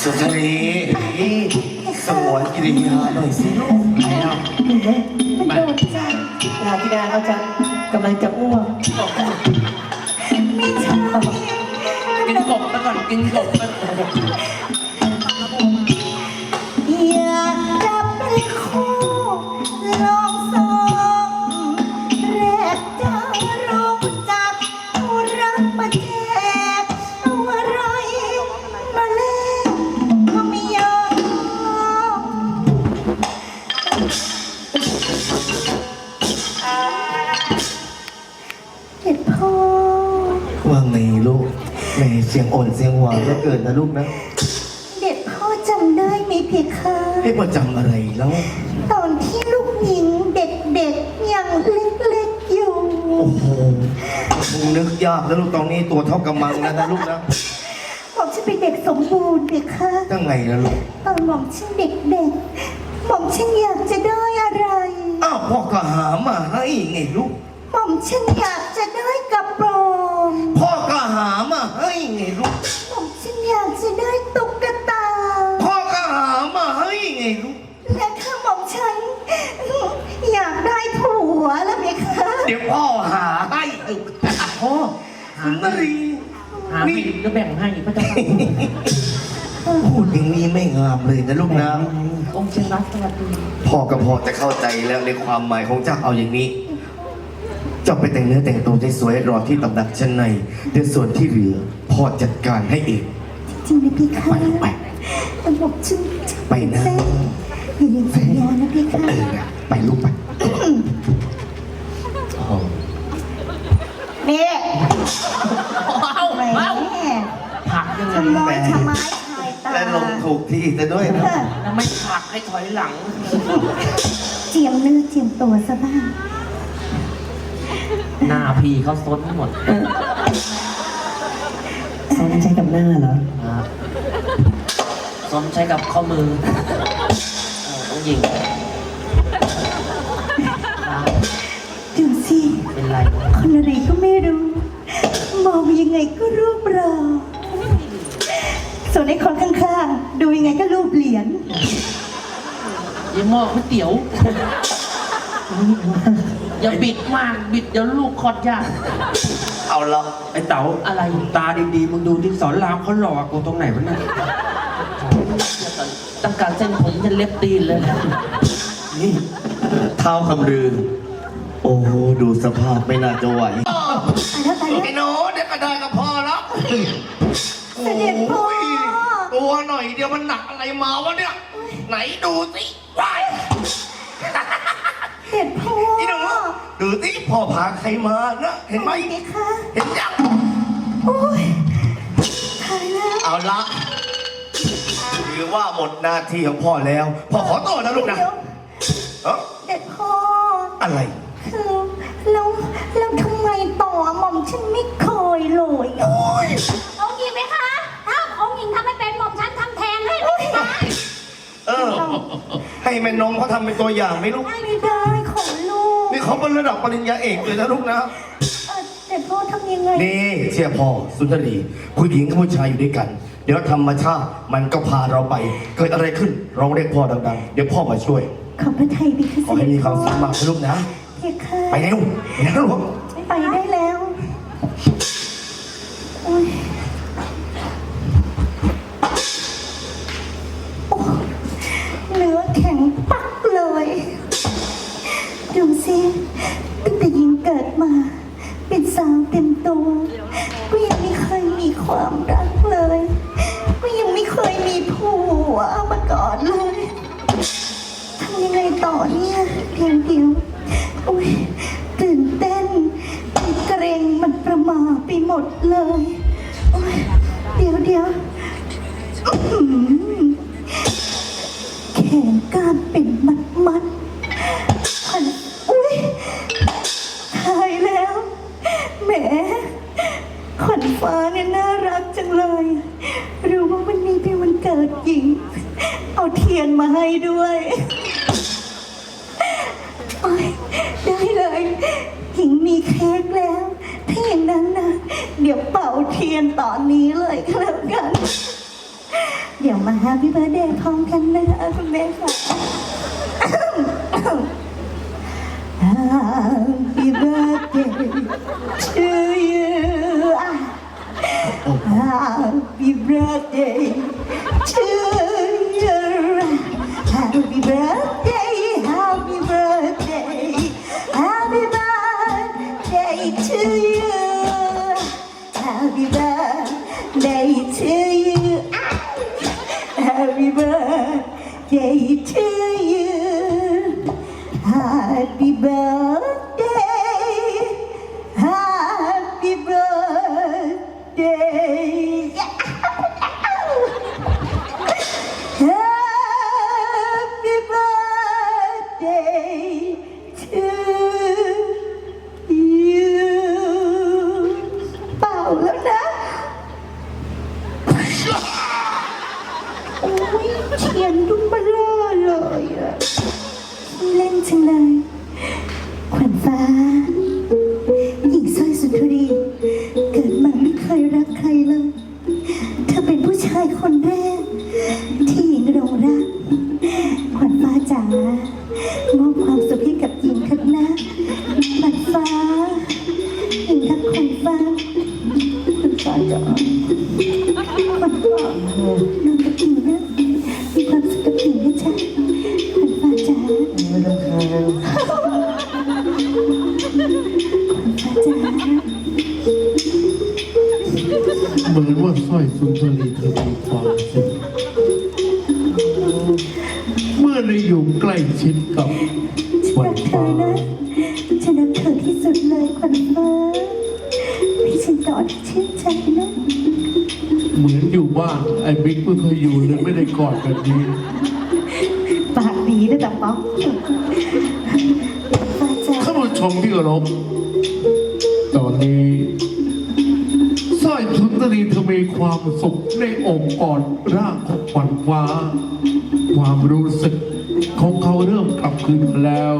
สุนทรีสงวนกิริยาหน่อยสิลูกแล้วมันโดนใจลาธิดาเขาจะกำลังจะอ้วกไม่ใช่กินกบไปก่อนกินกบไปก่อน ว่าไงลูกแหม่เสียงอ่อนเสียงหวานเหลือเกินนะลูกนะเด็ดพ่อจำได้ไหมเพคะให้ประจำอะไรแล้ว ตอนที่ลูกหญิงเด็กๆยังเล็กๆอยู่ โอ้โหมึงนึกยากนะลูกตอนนี้ตัวเท่ากำมังแล้วนะลูกนะหม่อมฉันเป็นเด็กสมบูรณ์เพคะตั้งไงนะลูกตอนหม่อมฉันเด็กๆหม่อมฉันอยากจะได้อะไร อ้าวพ่อก็หามาให้ไงลูก หม่อมฉันอยาก เพคะเดี๋ยวพ่อหาให้เออพ่อสุนทรีหาไม่ก็แบ่งให้พระเจ้าค่ะพูดอย่างนี้ไม่งามเลยนะลูกนะองค์เชียงรัตสวัสดีพ่อก็พอจะเข้าใจแล้วในความหมายของเจ้าเอาอย่างนี้ เจ้าไปแต่งเนื้อแต่งตัวสวยๆรอที่ตำหนักชั้นในเดี๋ยวส่วนที่เหลือพ่อจัดการให้เองจริงๆนะเพคะไปไปแต่หม่อมฉันไปนะอย่าลืมสัญญานะเพคะเออนะไปลูกไป ถูกที่ซะด้วยนะแล้วไม่ผักให้ถอยหลัง เจียมเนื้อเจียมตัวซะบ้างหน้าพี่เขาซดหมดซ้อมใช้กับหน้าเหรอนะสนใช้กับข้อมือเออต้องยิงครับดูสิเป็นไร คนอะไรก็ไม่รู้ มองยังไงก็รูปรอส่ วนไอ้คนข้างๆ ดูยังไงก็รูปเหรียญอยังหม้อก๋วยเตี๋ยว อย่าบิดมาก บิดเดี๋ยวลูกคลอดยาก เอาละไอ้เต๋าอะไร ตาดีๆ มึงดูที่สอนรามเขาหลอกกูตรงไหนวะเนี่ยตั้งการเส้นผมจะเล็บตีนเลย นี่เท้าคำรือ โอ้โหดูสภาพไม่น่าจะไหว ตายแล้วตายแล้วไอ้หนูเดี๋ยวก็ได้กับพ่อแล้ว เสด็จพ่อ โยตัวหน่อยเดียวมันหนักอะไรมาวะเนี่ย ไหนดูสิว้ายเสด็จพ่อไอ้หนูดูสิพ่อพาใครมานะเห็นไหมไหมคะเห็นยังโอ้ยตายแล้วเอาละถือว่าหมดหน้าที่ของพ่อแล้ว พ่อขอตัวนะลูกนะเดี๋ยวเอ้อเสด็จพ่ออะไร คือ แม่นมเขาทำเป็นตัวอย่างไหมลูก ไม่ได้ของลูกนี่เขาเป็นระดับปริญญาเอกเลยนะลูกนะ เอ่อแต่พ่อทำยังไง นี่เชื่อพ่อสุนทรีผู้หญิงกับผู้ชายอยู่ด้วยกัน เดี๋ยวธรรมชาติมันก็พาเราไป เกิดอะไรขึ้นร้องเรียกพ่อดังๆ เดี๋ยวพ่อมาช่วย ขอบพระไทยพี่คือขอให้มีความสุขมากนะลูกนะ เพียค่ะไปเร็วไปนะลูก ไปได้แล้ว เต็มตัวก็ยังไม่เคยมีความรักเลยก็ยังไม่เคยมีผัวมาก่อนเลยทำยังไงต่อเนี่ยเพียงเดียวอุ้ยตื่นเต้นมันเกรงมันประหมาไปหมดเลยโอ้ยเดี๋ยวเดี๋ยวแขนกล้ามเป็นมัดมัด เอาเทียนมาให้ด้วยโอ๊ยได้เลยหญิงมีเค้กแล้ว ถ้าอย่างนั้นนะ เดี๋ยวเป่าเทียนตอนนี้เลยก็แล้วกันมาฮาพี่เบิร์เดย์พร้อมกันนะคุณแม่ค่ะ birthday. Happy birthday. Happy birthday to you. เป่าแล้วนะโอ้ยเฉียนดุมเบลอเลยอะเล่นจังเลย มอบความสุขให้กับหญิงเถิดนะขวัญฟ้าหญิงรักขวัญฟ้าขวัญฟ้าจ๋าขวัญฟ้านอนกับหญิงนะมีความสุขกับหญิงนะจ๊ะคนฟ้าจ๋าไม่ต้องคานขวัญฟ้าจ๋าเหมือนว่าสร้อยสุนทรีเธอมีความสุข เมื่อได้อยู่ใกล้ชิดกับฉันวัรักเธฟ้าอนะฉันรักเธอที่สุดเลยขวัญฟ้าพี่ฉันตอที่ชื่นใจนะเหมือนอยู่บ้านไอ้บิ๊กไม่เคยอยู่เลยไม่ได้กอดแบบนี้ปากดีนะจ๊ะป๊อกฟ้าจ๋าท่านผู้ชมที่เคารพตอนนี้สร้อยสุนทรีเธอมีความสุขในองค์กอดร่างของขวัญฟ้า ความรู้สึกของเขาเริ่มกลับคืนมาแล้ว